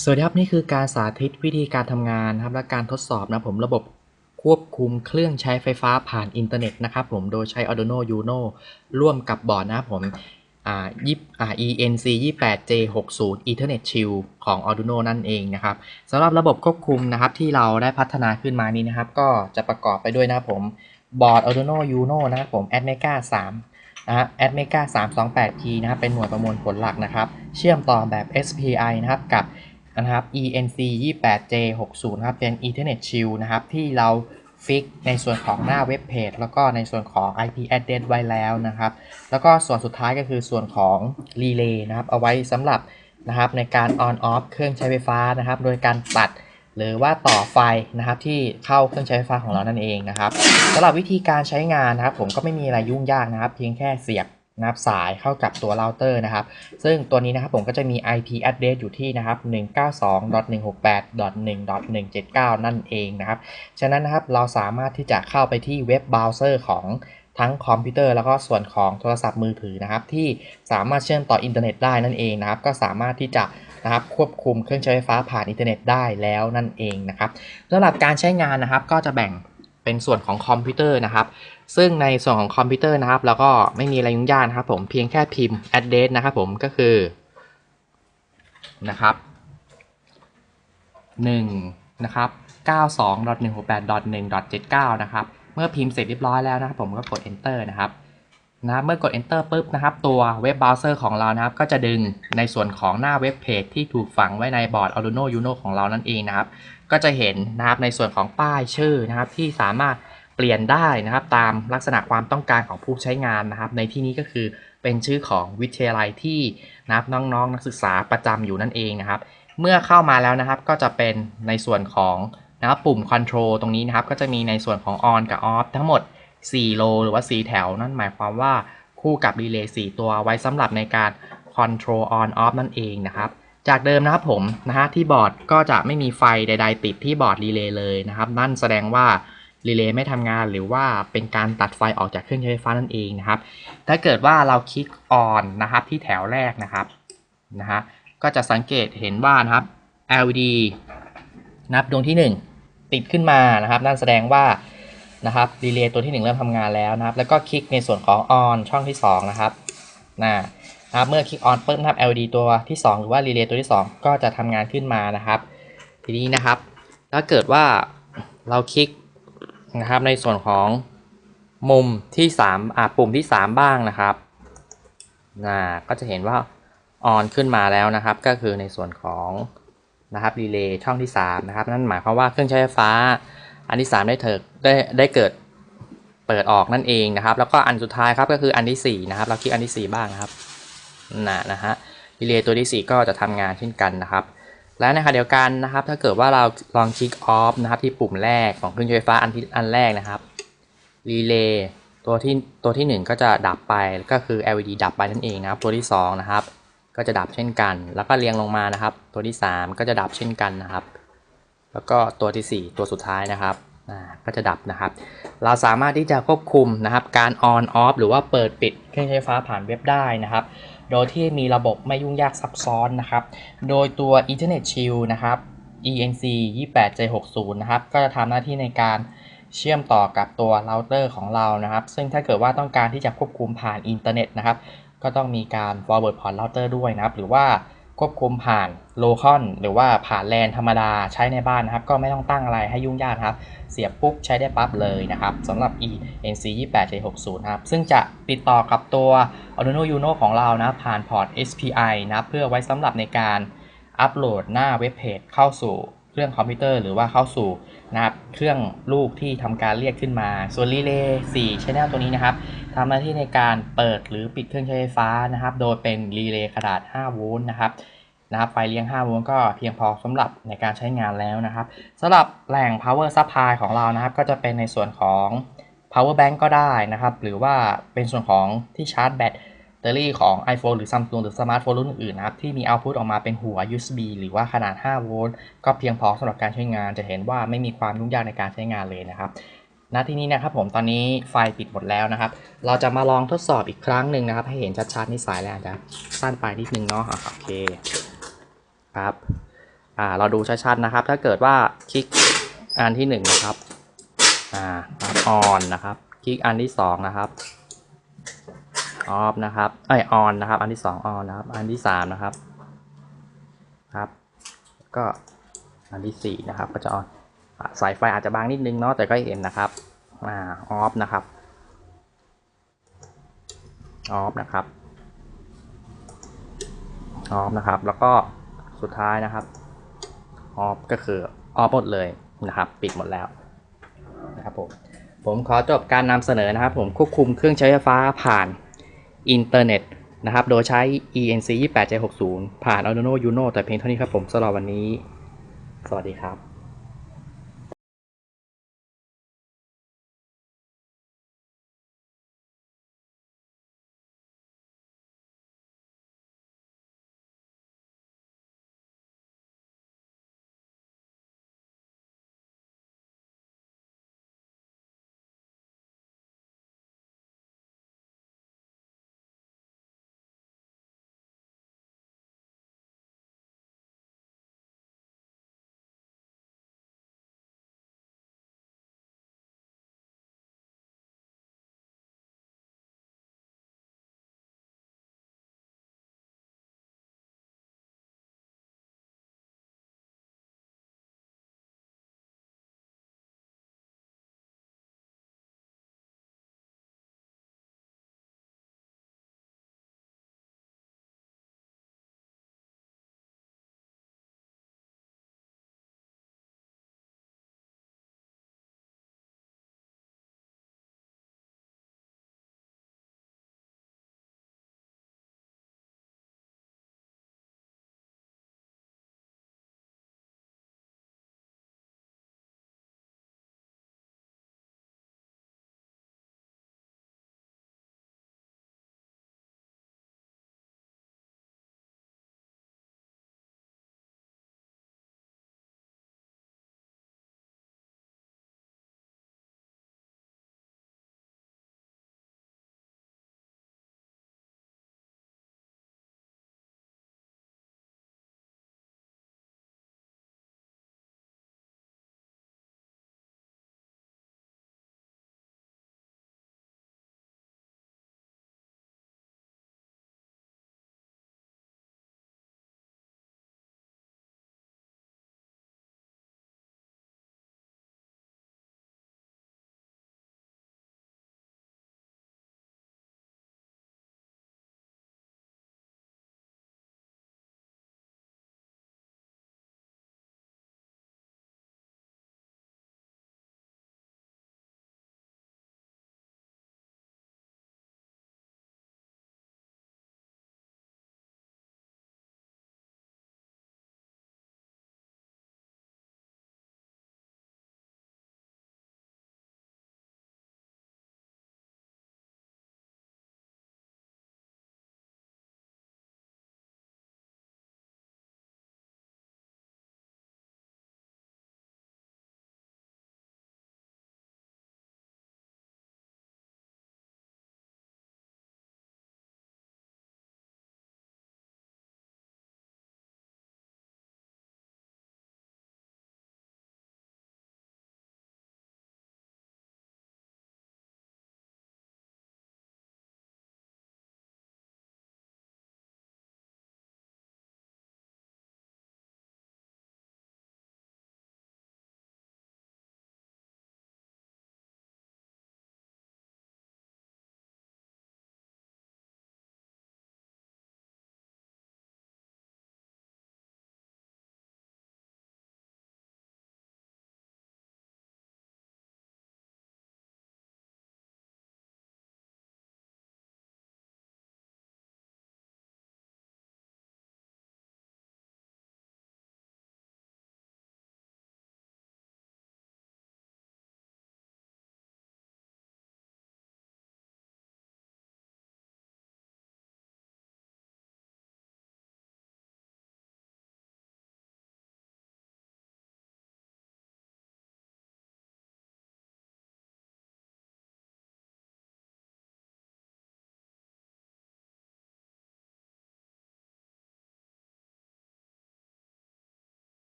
สวัสดีครับนี่คือการสาธิตวิธีการทำงานครับและการทดสอบนะผมระบบควบคุมเครื่องใช้ไฟฟ้าผ่านอินเทอร์เน็ตนะครับผมโดยใช้ Arduino Uno ร่วมกับบอร์ดนะครับผมอ่ายิบอ่า ENC 28J 60 Ethernet Shield ของ Arduino นั่นเองนะครับสำหรับระบบควบคุมนะครับที่เราได้พัฒนาขึ้นมานี้นะครับ ก็จะประกอบไปด้วยนะครับผมบอร์ด Arduino Uno นะครับผม Atmega 3นะฮะ Atmega 328P นะครับเป็นหน่วยประมวลผลหลักนะครับ เชื่อมต่อแบบ SPI นะครับกับ นะครับ ENC 28J 60นะครับเป็น Ethernet Shield นะครับที่เราฟิกในส่วนของหน้าเว็บเพจแล้วก็ในส่วนของ IP address ไว้แล้วนะครับ แล้วก็ส่วนสุดท้ายก็คือส่วนของ Relay นะครับ เอาไว้สำหรับนะครับในการ on off เครื่องใช้ไฟฟ้านะครับ โดยการตัดหรือว่าต่อไฟนะครับที่เข้าเครื่องใช้ไฟฟ้าของเรานั่นเองนะครับสำหรับวิธีการใช้งานนะครับ ผมก็ไม่มีอะไรยุ่งยากนะครับ เพียงแค่เสียบ นะครับสายเข้ากับตัวเราเตอร์นะครับ ซึ่งตัวนี้นะครับผมก็จะมี IP address อยู่ที่นะครับ 192.168.1.179 นั่นเองนะครับ ฉะนั้นนะครับเราสามารถที่จะเข้าไปที่เว็บเบราว์เซอร์ของทั้งคอมพิวเตอร์แล้วก็ส่วนของโทรศัพท์มือถือนะครับ ที่สามารถเชื่อมต่ออินเทอร์เน็ตได้นั่นเองนะครับ ก็สามารถที่จะนะครับควบคุมเครื่องใช้ไฟฟ้าผ่านอินเทอร์เน็ตได้แล้วนั่นเองนะครับสำหรับการใช้งานนะครับก็จะแบ่งเป็นส่วนของคอมพิวเตอร์นะครับ ซึ่งในส่วนของคอมพิวเตอร์นะครับแล้วก็ไม่มีอะไรยุ่งยากนะครับผมเพียงแค่พิมพ์ address นะครับผมก็คือนะครับ1นะครับ92.168.1.79 นะครับ เมื่อพิมพ์เสร็จเรียบร้อยแล้วนะครับผมก็กด enter นะครับนะเมื่อกด enter ปุ๊บนะครับ ตัวเว็บเบราว์เซอร์ของเรานะครับ ก็จะดึงในส่วนของหน้าเว็บเพจที่ถูกฝังไว้ในบอร์ด Arduino Uno ของเรานั่นเองนะครับ ก็จะเห็นนะครับในส่วนของป้ายชื่อนะครับที่สามารถ เปลี่ยนได้นะครับตามลักษณะความต้องการของผู้ใช้งานนะครับ ในที่นี้ก็คือเป็นชื่อของวิทยาลัยที่นะครับน้องๆนนักศึกษาประจำอยู่นั่นเองนะครับ เมื่อเข้ามาแล้วนะครับก็จะเป็นในส่วนของนะครับปุ่ม Control ตรงนี้นะครับ ก็จะมีในส่วนของ On กับ Off ทั้งหมด 4 โล หรือว่า 4 แถว นั่นหมายความว่าคู่กับ Relay 4ตัวไว้สำหรับในการ Control On Off นั่นเองนะครับ จากเดิมนะครับผมนะฮะที่บอร์ดก็จะไม่มีไฟใด ๆ ติดที่บอร์ดรีเลย์เลยนะครับ นั่นแสดงว่า รีเลย์ไม่ทำงานหรือว่าเป็นการตัดไฟออกจากเครื่องใช้ไฟฟ้านั่นเองนะครับ ถ้าเกิดว่าเราคลิก on นนะครับที่แถวแรกนะครับนะฮะก็จะสังเกตเห็นว่านะครับ LED นับดวงที่ 1 ติดขึ้นมานะครับ นั่นแสดงว่านะครับรีเลย์ตัวที่ 1 เริ่มทำงานแล้วนะครับ แล้วก็คลิกในส่วนของ on ช่องที่ 2 นะครับนะนะครับเมื่อคลิก on ปุ๊บนะครับ LED ตัวที่ 2 หรือว่ารีเลย์ตัวที่ 2 ก็จะทำงานขึ้นมานะครับ ทีนี้นะครับ ถ้าเกิดว่าเราคลิก นะครับ ในส่วนของมุมที่3อะปุ่มที่ 3 บ้างนะครับนะก็จะเห็นว่า on ขึ้นมาแล้วนะครับ ก็คือในส่วนของนะครับรีเลย์ช่องที่3นะครับนั่นหมายความว่าเครื่องใช้ไฟฟ้า อันที่ 3 ได้เถิดได้ได้เกิดเปิดออกนั่นเองนะครับ แล้วก็อันสุดท้ายครับก็คืออันที่4นะครับเราคลิกอันที่ 4 บ้างนะครับนะนะฮะรีเลย์ตัวที่ 4 ก็จะทำงานเช่นกันนะครับ และในขณะเดียวกันนะครับถ้าเกิดว่าเราลองคลิกออฟนะครับที่ปุ่มแรกของเครื่องใช้ไฟฟ้าอันที่อันแรกนะครับรีเลย์ตัวที่ตัวที่ 1 ก็จะดับไปก็คือ LED ดับไปนั่นเองนะครับ ตัวที่ 2 นะครับ ก็จะดับเช่นกัน แล้วก็เรียงลงมานะครับ ตัวที่ 3 ก็จะดับเช่นกันนะครับ แล้วก็ตัวที่ 4 ตัวสุดท้ายนะครับก็จะดับนะครับ เราสามารถที่จะควบคุมนะครับ การ on off หรือว่าเปิดปิดเครื่องใช้ไฟฟ้าผ่านเว็บได้นะครับ โดยที่มีระบบไม่ยุ่งยากซับซ้อนนะครับ โดยตัว Ethernet Shield นะครับ ENC 28J60 นะครับ ก็จะทำหน้าที่ในการเชื่อมต่อกับตัวเราเตอร์ของเรานะครับ ซึ่งถ้าเกิดว่าต้องการที่จะควบคุมผ่านอินเทอร์เน็ตนะครับ ก็ต้องมีการ forward port router ด้วยนะครับ หรือว่า ควบคุมผ่านโลคอนหรือว่าผ่านแลนธรรมดาใช้ในบ้านนะครับ ก็ไม่ต้องตั้งอะไรให้ยุ่งยากครับ เสียบปุ๊บใช้ได้ปั๊บเลยนะครับสำหรับ ENC 28J60 นะครับ ซึ่งจะติดต่อกับตัว Arduino Uno ของเรานะ ผ่านพอร์ต SPI นะเพื่อไว้สำหรับในการอัปโหลดหน้าเว็บเพจเข้าสู่เครื่องคอมพิวเตอร์ หรือว่าเข้าสู่ นะครับเครื่องลูกที่ทำการเรียกขึ้นมา ส่วน Relay 4 Channel ตัวนี้นะครับทำหน้าที่ในการเปิดหรือปิดเครื่องใช้ไฟฟ้านะครับ โดยเป็น Relay ขนาด 5 โวลต์นะครับนะครับไฟเลี้ยง 5 โวลต์ก็เพียงพอสำหรับในการใช้งานแล้วนะครับสำหรับแหล่ง power supply ของเรานะครับ ก็จะเป็นในส่วนของ power bank ก็ได้นะครับ หรือว่าเป็นส่วนของที่ชาร์จแบต เตอรี่ของ iPhone หรือ Samsung หรือสมาร์ทโฟนรุ่นอื่นนะครับ ที่มี output ออกมาเป็นหัว USB หรือว่าขนาด 5 โวลต์ก็เพียงพอสำหรับการใช้งานจะเห็นว่าไม่มีความยุ่งยากในการใช้งานเลยนะครับณที่นี้นะครับผมตอนนี้ไฟปิดหมดแล้วนะครับ เราจะมาลองทดสอบอีกครั้งหนึ่งนะครับ ให้เห็นชัดๆนี่สายแล้วจะสั้นไปนิดนึงเนาะโอเคครับอ่าเราดูชัดๆนะครับ ถ้าเกิดว่าคลิกอันที่หนึ่งนะครับอ่าออนนะครับ คลิกอันที่สองนะครับ ออฟนะครับเอ้ยออนนะครับ อันที่สองออนนะครับ อันที่สามนะครับครับ ก็อันที่สี่นะครับ ก็จะออนสายไฟอาจจะบางนิดนึงเนาะแต่ก็เห็นนะครับอ่าออฟนะครับออฟนะครับออฟนะครับ แล้วก็สุดท้ายนะครับออฟก็คือออฟหมดเลยนะครับ ปิดหมดแล้วนะครับผมผมขอจบการนำเสนอนะครับ ผมควบคุมเครื่องใช้ไฟฟ้าผ่าน อินเทอร์เน็ตนะครับ โดยใช้ ENC 28 J60 ผ่าน Arduino Uno แต่เพียงเท่านี้ครับผมสำหรับวันนี้ สวัสดีครับ